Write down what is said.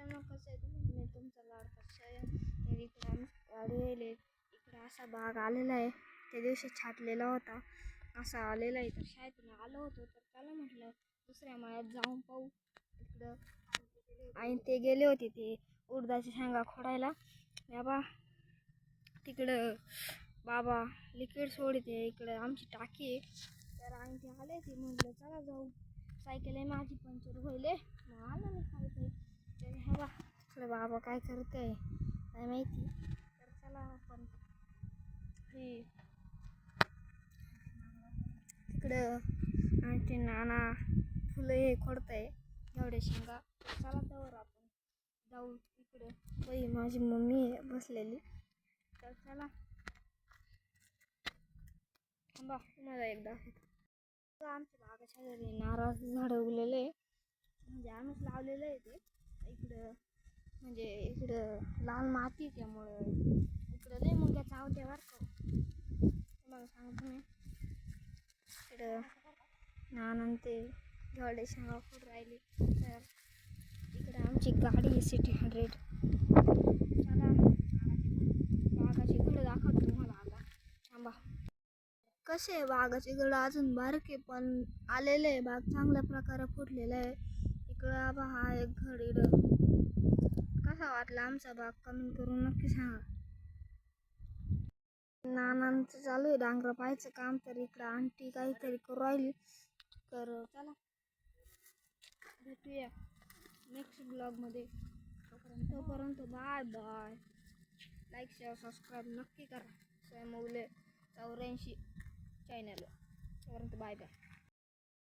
मित्रांनो कसं आहे तुम्ही? मी तुमचा लाडका स्वयं तर इकडे आम्ही गाडी इकडे असा बाग आलेला आहे. त्या दिवशी छाटलेला होता. असा आलेला आहे. तर शाळेतून आलो होतो. तर त्याला म्हटलं दुसऱ्या माळ्यात जाऊन पाहू. इकडं आणि ते गेले होते ते उडदाची शेंगा खोडायला. बाबा तिकडं बाबा लिक्विड सोडते. इकडं आमची टाकी आहे. तर आणि ते आले ते म्हटलं चला जाऊ. सायकल आहे माझी पंक्चर होईल मग आलं नाही काय ते तर हे बा इकडे बाबा काय करते नाही काय माहिती. तर चला आपण हे तिकडं आणखी नाना फुलं हे खोडत आहे एवढे शेंगा. तर चला त्यावर आपण जाऊ इकडं बाई माझी मम्मी आहे बसलेली. तर चला. थांबा तुम्हाला एकदा आमच्या बागाच्या घरी नारळाचं झाड उगलेलं आहे. म्हणजे आम्हीच लावलेलं आहे ते. इकडं म्हणजे इकडं लाल माती आहे त्यामुळं. इकडं लय मुलगा चावते बरं का. तुम्हाला सांगतो मी. इकडं नानन ते घडे शेंगा फूड राहिली. तर इकडं आमची गाडी आहे सिटी हंड्रेड चला वाघाची घडं दाखवतो तुम्हाला आता. थांबा. कसे आहे वाघाचे घडं अजून बारके पण आलेले आहे. बाग चांगल्या प्रकारे फुटलेला आहे. इकडं आबा हा एक घड इकडं. वाटला आमचा बाग कमेंट करून नक्की सांगा. नानांचं चालू आहे डांगर पाहायचं काम तर इकडं आंटी काहीतरी करू राहिली. तर चला भेटूया नेक्स्ट ब्लॉगमध्ये तोपर्यंत तोपर्यंत bye bye like share subscribe नक्की करा. स्वयंमौले चौऱ्याऐंशी चॅनल तोपर्यंत बाय बाय